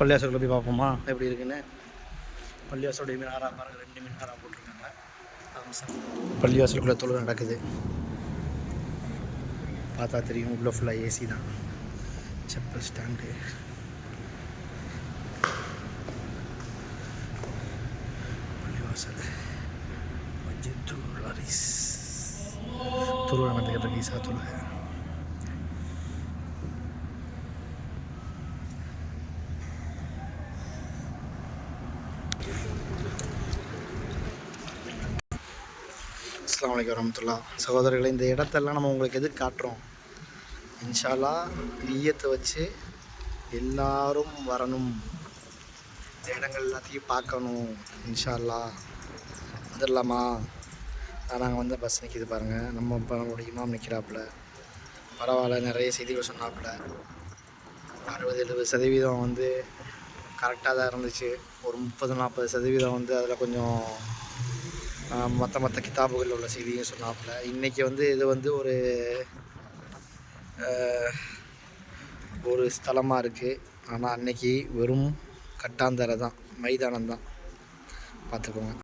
பள்ளியாசலுக்குள்ள போய் பார்ப்போமா? எப்படி இருக்குன்னு? பள்ளிவாசலுடைய மினாரா பாருங்க ரெண்டு மினாரா போட்டிருக்காங்க. பள்ளிவாசலுக்குள்ள தொழில் நடக்குது. பார்த்தா தெரியும் உள்ள ஃபுல்லாக ஏசி தான். செப்பல் ஸ்டாண்டு பள்ளிவாசல். மஜித்துல் ஹரிஸ் தொழுவை நடந்துக்கிட்டு இருக்கு ஈசா தொழுகை. அஸ்லாம் வலைக்கம் வரமத்துல்லா சகோதரர்களை இந்த இடத்தெல்லாம் நம்ம உங்களுக்கு எது காட்டுறோம்? இன்ஷால்லா நீயத்தை வச்சு எல்லாரும் வரணும். இந்த இடங்கள் எல்லாத்தையும் பார்க்கணும் இன்ஷால்லா. வந்துடலாமா? நாங்கள் வந்து பஸ் நிற்கிது பாருங்கள் நம்ம இப்போ நம்மளோட இமாம் நிற்கிறாப்புல பரவாயில்ல நிறைய செய்திகள் சொன்னாப்புல. அறுபது எழுபது சதவீதம் வந்து கரெக்டாக தான் இருந்துச்சு. ஒரு முப்பது நாற்பது சதவீதம் வந்து அதில் கொஞ்சம் மற்ற மற்ற கிதாபுகளில் உள்ள செய்தியும் சொன்னாப்புல. இன்றைக்கி வந்து இது வந்து ஒரு ஒரு ஸ்தலமாக இருக்குது ஆனால் அன்னைக்கு வெறும் கட்டாந்தரை தான் மைதானம் தான் பார்த்துக்கோங்க.